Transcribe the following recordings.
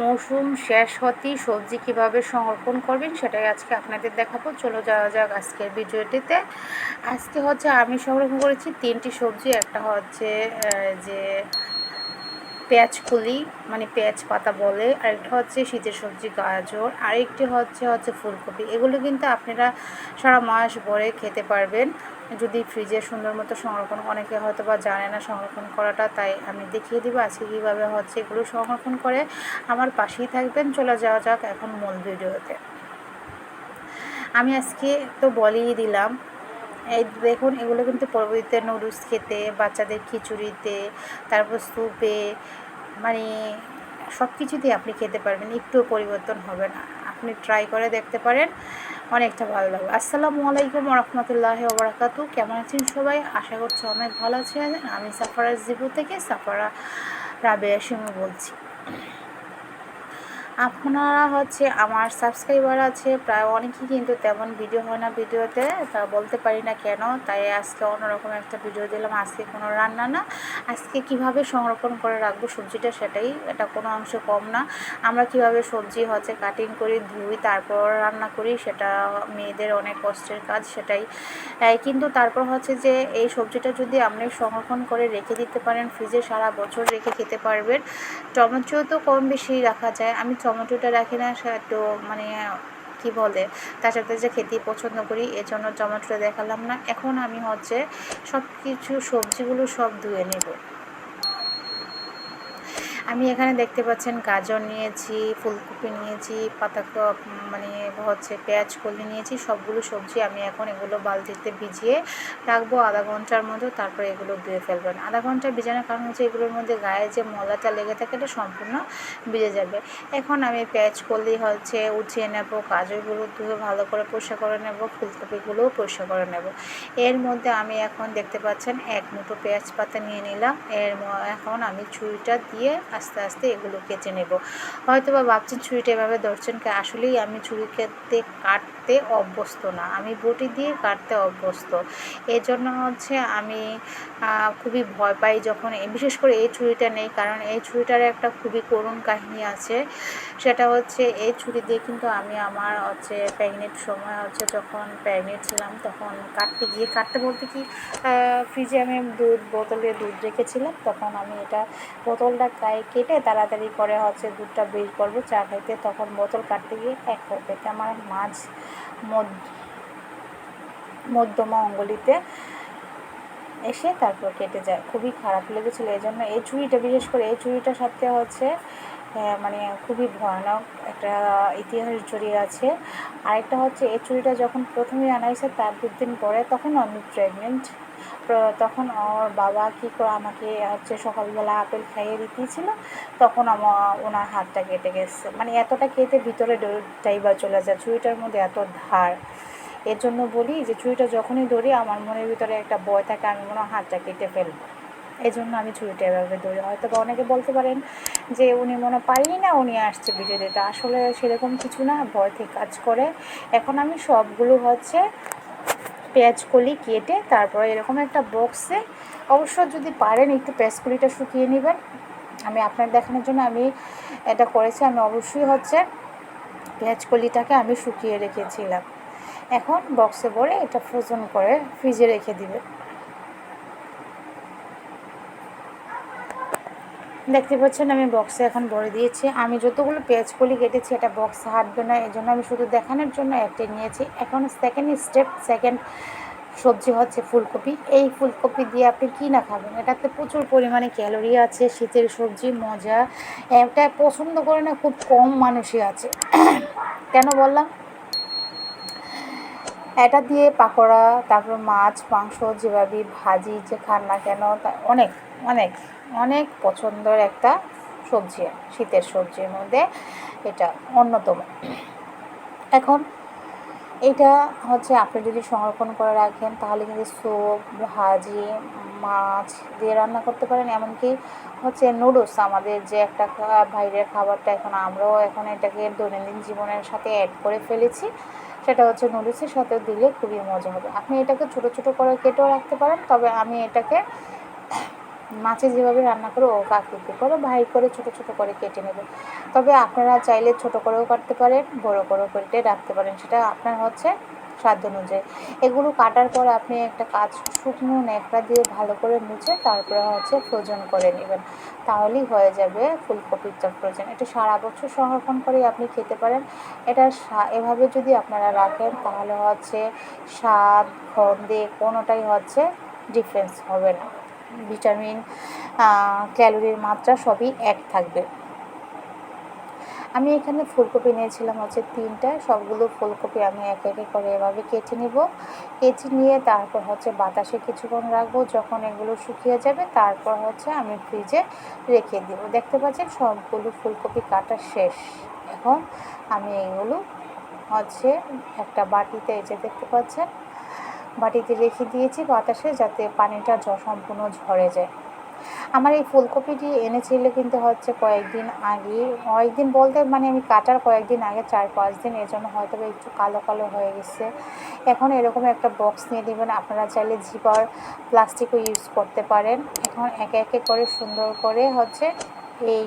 মৌসুম শেষ হতেই সবজি কীভাবে সংরক্ষণ করবেন সেটাই আজকে আপনাদের দেখাবো। চলো যাওয়া যাক আজকের ভিডিওটিতে। আজকে হচ্ছে আমি সংরক্ষণ করেছি তিনটি সবজি। একটা হচ্ছে যে পেঁয়াজ কলি মানে পেঁয়াজ পাতা বলে, আরেকটা হচ্ছে শীতের সবজি, গাজর, আরেকটি হচ্ছে হচ্ছে ফুলকপি। এগুলো কিন্তু আপনারা সারা মাস ভরে খেতে পারবেন। যদি ফ্রিজে সুন্দর মতো সংরক্ষণ, অনেকে হয়তো বা জানে না সংরক্ষণ করাটা, তাই আমি দেখিয়ে দিব আজকে কীভাবে হচ্ছে এগুলো সংরক্ষণ করে আমার পাশেই থাকবেন। চলে যাওয়া যাক এখন মূল ভিডিওতে। আমি আজকে তো বলেই দিলাম এই দেখুন, এগুলো কিন্তু পরবর্তীতে নুডলস খেতে, বাচ্চাদের খিচুড়িতে, তারপর স্যুপে মানে সব কিছুতেই আপনি খেতে পারবেন, একটুও পরিবর্তন হবে না। আপনি ট্রাই করে দেখতে পারেন, অনেকটা ভালো লাগবে। আসসালামু আলাইকুম রহমতুল্লাহ ওবরাকাতু কেমন আছেন সবাই? আশা করছি অনেক ভালো আছেন। আমি সাফারা জিবু থেকে, সাফারা রাবেয়া সিংহ বলছি। আপনারা হচ্ছে আমার সাবস্ক্রাইবার আছে, প্রায় অনেকেই কিন্তু তেমন ভিডিও হয় না ভিডিওতে, তা বলতে পারি না কেন, তাই আজকে অন্যরকম একটা ভিডিও দিলাম। আজকে কোনো রান্না না, আজকে কীভাবে সংরক্ষণ করে রাখব সবজিটা সেটাই, এটা কোনো অংশ কম না। আমরা কীভাবে সবজি হচ্ছে কাটিং করি, ধুই, তারপর রান্না করি, সেটা মেয়েদের অনেক কষ্টের কাজ সেটাই। কিন্তু তারপর হচ্ছে যে, এই সবজিটা যদি আপনি সংরক্ষণ করে রেখে দিতে পারেন ফ্রিজে সারা বছর রেখে খেতে পারবেন। টমেটো তো কম বেশি রাখা যায়, আমি টমেটোটা রাখি না একটু মানে কি বলে, তার সাথে যে খেতেই পছন্দ করি, এজন্য টমেটোটা দেখালাম না। এখন আমি হচ্ছে সব কিছু সবজিগুলো সব ধুয়ে নেব। আমি এখানে দেখতে পাচ্ছেন গাজর নিয়েছি, ফুলকপি নিয়েছি পাতা মানে হচ্ছে পেঁয়াজ, কলি নিয়েছি, সবগুলো সবজি আমি এখন এগুলো বালতিতে ভিজিয়ে রাখব আধা ঘণ্টার মতো তারপরে এগুলো ধুয়ে ফেলবেন। আধা ঘণ্টা ভিজানোর কারণ হচ্ছে এগুলোর মধ্যে গায়ে যে ময়লাটা লেগে থাকে, এটা সম্পূর্ণ ভিজে যাবে। এখন আমি পেঁয়াজ, কলি হচ্ছে উঠিয়ে নেব, গাজরগুলো ধুয়ে ভালো করে পরিষ্কার করে নেব, ফুলকপিগুলোও পরিষ্কার করে নেব। এর মধ্যে আমি এখন দেখতে পাচ্ছেন এক মুঠো পেঁয়াজ পাতা নিয়ে নিলাম। এর এখন আমি ছুরিটা দিয়ে আস্তে আস্তে এগুলো কেটে নেব। হয়তো বা ভাবছেন ছুরিটা এভাবে ধরছেন কি, আসলেই আমি ছুরি কেটে কাটতে অভ্যস্ত না। আমি বটি দিয়ে কাটতে অভ্যস্ত। এই জন্য হচ্ছে আমি খুবই ভয় পাই যখন বিশেষ করে এই ছুরিটা নেই, কারণ এই ছুরিটার একটা খুবই করুণ কাহিনী আছে। সেটা হচ্ছে এই ছুরি দিয়ে কিন্তু আমি আমার হচ্ছে প্রেগনেন্ট সময় হচ্ছে যখন প্রেগনেন্ট ছিলাম, তখন কাটতে গিয়ে, কাটতে বলতে কি ফ্রিজে আমি দুধ বোতলে দুধ রেখেছিলাম, তখন আমি এটা বোতলটা গায়ে কেটে তাড়াতাড়ি করে হচ্ছে দুধটা বের করব চা খাইতে। তখন বোতল কাটতে গিয়ে এক পেতে আমার মাঝ মধ্য মধ্যমা অঙ্গলিতে এসে তারপর কেটে যায়। খুবই খারাপ লেগেছিলো এই জন্য এই চুড়িটা, বিশেষ করে এই চুড়িটার সাথে হচ্ছে মানে খুবই ভয়ানক একটা ইতিহাস জড়িয়ে আছে। আরেকটা হচ্ছে, এই চুড়িটা যখন প্রথমে আনাইছে তার দুদিন পরে তখন আমি প্রেগনেন্ট তখন ওর বাবা কী করে আমাকে হচ্ছে সকালবেলা আপেল খাইয়ে দিতেছিল, তখন আমার ওনার হাতটা কেটে গেছে। মানে এতটা কেটে ভিতরে বা চলে যায়, চুড়িটার মধ্যে এত ধার। এর জন্য বলি যে ছুরিটা যখনই ধরি, আমার মনের ভিতরে একটা ভয় থাকে, আমি মনে হাতটা কেটে ফেলব। এই জন্য আমি ছুরিটা এভাবে ধরি। হয়তো বা অনেকে বলতে পারেন যে উনি মনে পারি না উনি আসছে ভিডিও দিতে। আসলে সেরকম কিছু না, ভয় থেকে কাজ করে। এখন আমি সবগুলো হচ্ছে পেঁয়াজ কলি কেটে তারপরে এরকম একটা বক্সে, অবশ্য যদি পারেন একটু পেঁয়াজ কলিটা শুকিয়ে নেবেন। আমি আপনার দেখানোর জন্য আমি এটা করেছি, আমি অবশ্যই হচ্ছে পেঁয়াজ কলিটাকে আমি শুকিয়ে রেখেছিলাম। এখন বক্সে ভরে এটা ফ্রোজন করে ফ্রিজে রেখে দিবে। দেখতে পাচ্ছেন, আমি বক্সে এখন ভরে দিয়েছি। আমি যতগুলো পেঁয়াজ কলি কেটেছি, এটা বক্সে হাঁটবে না এই জন্য আমি শুধু দেখানোর জন্য একটা নিয়েছি। এখন সেকেন্ড স্টেপ সেকেন্ড সবজি হচ্ছে ফুলকপি। এই ফুলকপি দিয়ে আপনি কী না খাবেন? এটাতে প্রচুর পরিমাণে ক্যালোরি আছে, শীতের সবজি, মজা। এটা পছন্দ করে না, খুব কম মানুষই আছে। কেন বললাম? এটা দিয়ে পাকোড়া, তারপর মাছ, মাংস, যেভাবে ভাজি, যে খান না কেন, তা অনেক অনেক। অনেক পছন্দের একটা সবজি, শীতের সবজির মধ্যে এটা অন্যতম। এখন এটা হচ্ছে আপনি যদি সংরক্ষণ করে রাখেন, তাহলে কিন্তু স্যুপ, ভাজি, মাছ দিয়ে রান্না করতে পারেন। এমনকি হচ্ছে নুডলস, আমাদের যে একটা বাইরের খাবারটা এখন আমরাও এখন এটাকে দৈনন্দিন জীবনের সাথে অ্যাড করে ফেলেছি, সেটা হচ্ছে নুডলসের সাথে দিলে খুবই মজা হবে। আপনি এটাকে ছোটো ছোটো করে কেটেও রাখতে পারেন, তবে আমি এটাকে মাছে যেভাবে রান্না করে, ও আকৃতি করে, ভাই করে ছোট ছোট করে কেটে নেবে। তবে আপনারা চাইলে ছোট করেও কাটতে পারেন, বড় করেও কেটে রাখতে পারেন, সেটা আপনার হচ্ছে স্বাদ অনুযায়ী। এগুলো কাটার পর আপনি একটা কাজ শুকনো ন্যাকড়া দিয়ে ভালো করে মুছে তারপরে হচ্ছে ফ্রোজন করে নেবেন। তাহলেই হয়ে যাবে ফুলকপির চপ ফ্রোজন। এটা সারা বছর সংরক্ষণ করে আপনি খেতে পারেন। এটা এভাবে যদি আপনারা রাখেন, তাহলে হচ্ছে স্বাদ, গন্ধে কোনোটাই হচ্ছে ডিফারেন্স হবে না। ভিটামিন ক্যালোরির মাত্রা সবই এক থাকবে। আমি এখানে ফুলকপি নিয়েছিলাম হচ্ছে তিনটা, সবগুলো ফুলকপি আমি এক একে করে এভাবে কেটে নিব। কেটে নিয়ে তারপর হচ্ছে বাতাসে কিছুক্ষণ রাখব, যখন এগুলো শুকিয়ে যাবে তারপর হচ্ছে আমি ফ্রিজে রেখে দিব। দেখতে পাচ্ছেন সবগুলো ফুলকপি কাটা শেষ। এখন আমি এগুলো হচ্ছে একটা বাটিতে এই যে দেখতে পাচ্ছেন বাটিতে রেখে দিয়েছি বাতাসে যাতে পানিটা সম্পূর্ণ ঝরে যায়। আমার এই ফুলকপিটি এনেছিল কিন্তু হচ্ছে কয়েকদিন আগে। কয়েকদিন বলতে মানে আমি কাটার কয়েকদিন আগে, চার পাঁচ দিন এর জন্য হয়তো একটু কালো কালো হয়ে গেছে। এখন এরকম একটা বক্স নিয়ে দেবেন, আপনারা চাইলে জিপার প্লাস্টিকও ইউজ করতে পারেন। এখন একে একে করে সুন্দর করে হচ্ছে এই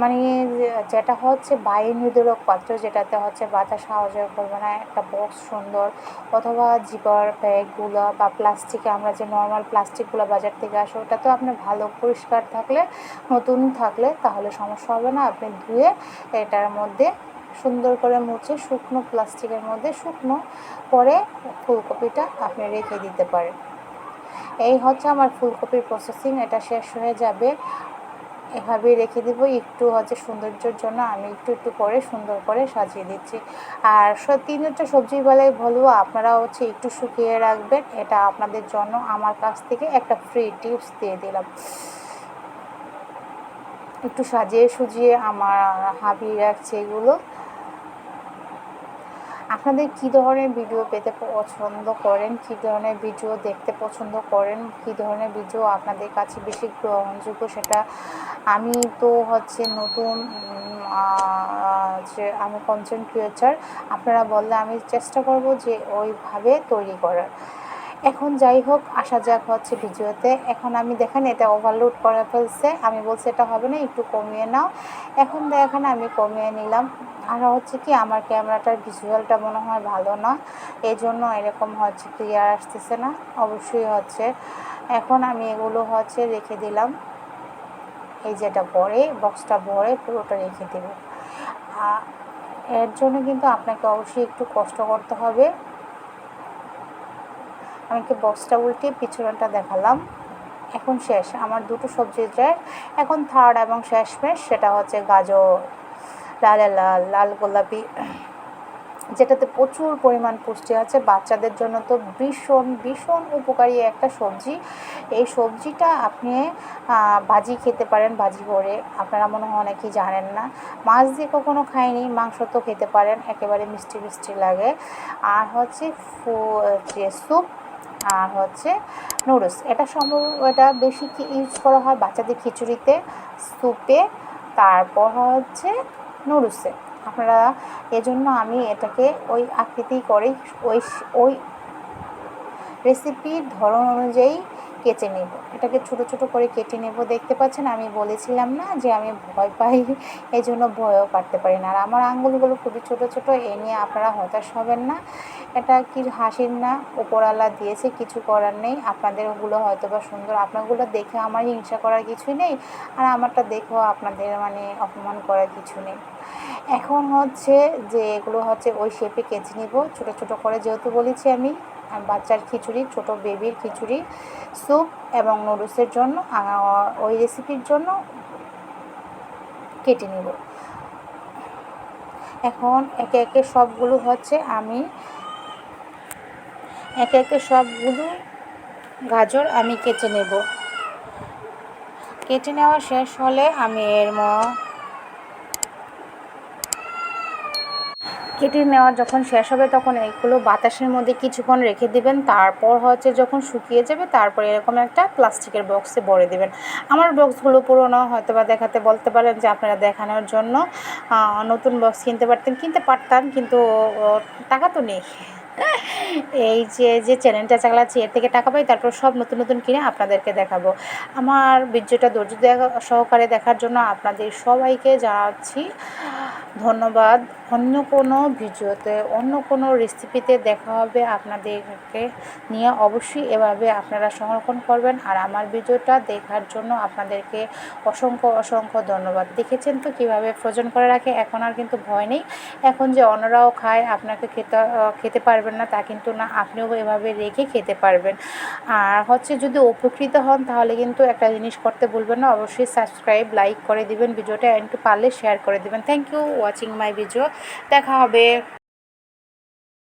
মানে যেটা হচ্ছে বায়ু নিরোধক পাত্র, যেটাতে হচ্ছে বাতাস সাহায্য করবে না একটা বক্স সুন্দর, অথবা জিপার ব্যাগগুলো বা প্লাস্টিকে আমরা যে নর্মাল প্লাস্টিকগুলো বাজার থেকে আসে, ওটা তো আপনি ভালো পরিষ্কার থাকলে, নতুন থাকলে তাহলে সমস্যা হবে না। আপনি ধুয়ে এটার মধ্যে সুন্দর করে মুছে শুকনো প্লাস্টিকের মধ্যে শুকনো করে ফুলকপিটা আপনি রেখে দিতে পারেন। এই হচ্ছে আমার ফুলকপির প্রসেসিং এটা শেষ হয়ে যাবে। এভাবেই রেখে দেবো। একটু হচ্ছে সৌন্দর্যের জন্য আমি একটু একটু করে সুন্দর করে সাজিয়ে দিচ্ছি। আর তিন চারটা সবজি বেলায় বলব আপনারা হচ্ছে একটু শুকিয়ে রাখবেন। এটা আপনাদের জন্য আমার কাছ থেকে একটা ফ্রি টিপস দিয়ে দিলাম। একটু সাজিয়ে সুজিয়ে আমার হাবি রাখছে এগুলো। আপনাদের কি ধরনের ভিডিও পেতে পছন্দ করেন? কি ধরনের ভিডিও দেখতে পছন্দ করেন? কি ধরনের ভিডিও আপনাদের কাছে বেশি গ্রহণযোগ্য সেটা আমি তো হচ্ছে নতুন যে আমি কনসেন্ট ক্রিয়েটার আপনারা বললে আমি চেষ্টা করব যে ওইভাবে তৈরি করার। এখন যাই হোক আসা যাক হচ্ছে ভিডিওতে। এখন আমি দেখেন এটা ওভারলোড করে ফেলছে। আমি বলছি এটা হবে না, একটু কমিয়ে নাও। এখন দেখেন আমি কমিয়ে নিলাম। আর হচ্ছে কি, আমার ক্যামেরাটার ভিজুয়ালটা মনে হয় ভালো না। এই জন্য এরকম হচ্ছে ক্লিয়ার আসতেছে না। অবশ্যই হচ্ছে, এখন আমি এগুলো হচ্ছে রেখে দিলাম। এই যেটা ভরে বক্সটা ভরে পুরোটা রেখে দেব। এর জন্য কিন্তু আপনাকে অবশ্যই একটু কষ্ট করতে হবে। আমাকে বক্সটা উল্টে পিছনটা দেখালাম। এখন শেষ। আমার দুটো সবজি যায় এখন থার্ড এবং শেষ শেষমেশ, সেটা হচ্ছে গাজর, লাল লাল লাল গোলাপি। যেটাতে প্রচুর পরিমাণ পুষ্টি আছে। বাচ্চাদের জন্য তো ভীষণ ভীষণ উপকারী একটা সবজি। এই সবজিটা আপনি ভাজি খেতে পারেন, ভাজি করে। আপনারা মনে হয় অনেকেই জানেন না। মাছ দিয়ে কখনো খাইনি, মাংস তো খেতে পারেন। একেবারে মিষ্টি মিষ্টি লাগে। আর হচ্ছে স্যুপ আর হচ্ছে নুডলস এটা সম্ভব, এটা বেশি ইউজ করা হয় বাচ্চাদের খিচুড়িতে স্যুপে তারপর হচ্ছে নুডলসে আপনারা এজন্য আমি এটাকে ওই আকৃতি করে ওই ওই রেসিপির ধরন অনুযায়ী কেটে নেব। এটাকে ছোট ছোট করে কেটে নেব। দেখতে পাচ্ছেন, আমি বলেছিলাম না যে আমি ভয় পাই এই জন্য ভয়ও কাটতে পারি না। আর আমার আঙ্গুলগুলো খুবই ছোট ছোট, এ নিয়ে আপনারা হতাশ হবেন না। এটা কি হাসির না? উপরওয়ালা দিয়েছে, কিছু করার নেই। আপনাদের ওগুলো হয়তো বা সুন্দর। আপনারগুলো দেখে আমার হিংসা করার কিছুই নেই। আর আমারটা দেখেও আপনাদের মানে অপমান করার কিছু নেই। এখন হচ্ছে যে এগুলো হচ্ছে ওই শেপে কেচে নিব। ছোট ছোট করে যেহেতু বলেছি আমি বাচ্চার খিচুড়ি, ছোট বেবির খিচুড়ি স্যুপ এবং নুডলসের জন্য ওই রেসিপির জন্য কেটে নিব। এখন একে একে সবগুলো হচ্ছে আমি, একে একে সবগুলো গাজর আমি কেটে নেব। কেটে নেওয়া শেষ হলে আমি এর কেটে নেওয়া যখন শেষ হবে তখন এইগুলো বাতাসের মধ্যে কিছুক্ষণ রেখে দিবেন। তারপর হচ্ছে যখন শুকিয়ে যাবে তারপর এরকম একটা প্লাস্টিকের বক্সে ভরে দিবেন। আমার বক্সগুলো পুরোনো হয়তো বা দেখাতে বলতে পারেন যে আপনারা দেখানোর জন্য নতুন বক্স কিনতে পারতেন, কিনতে পারতাম কিন্তু টাকা তো নেই। এই যে যে চ্যানেলটা চালাচ্ছি, এর থেকে টাকা পাই, তারপর সব নতুন নতুন কিনে আপনাদেরকে দেখাবো। আমার ভিডিওটা ধৈর্য সহকারে দেখার জন্য আপনাদের সবাইকে জানাচ্ছি ধন্যবাদ। অন্য কোনো ভিডিওতে, অন্য কোনো রেসিপিতে দেখা হবে আপনাদেরকে নিয়ে। অবশ্যই এভাবে আপনারা সংরক্ষণ করবেন। আর আমার ভিডিওটা দেখার জন্য আপনাদেরকে অসংখ্য অসংখ্য ধন্যবাদ। দেখেছেন তো কীভাবে ফ্রোজন করে রাখে? এখন আর কিন্তু ভয় নেই। এখন যে অন্যরাও খায়, আপনাকে খেতে খেতে পারবেন না, তা কিন্তু না। আপনিও এভাবে রেখে খেতে পারবেন। আর হচ্ছে যদি উপকৃত হন, তাহলে কিন্তু একটা জিনিস করতে ভুলবেন না। অবশ্যই সাবস্ক্রাইব লাইক করে দিবেন ভিডিওটা। একটু পারলে শেয়ার করে দিবেন। Thank you watching my video দেখা হবে।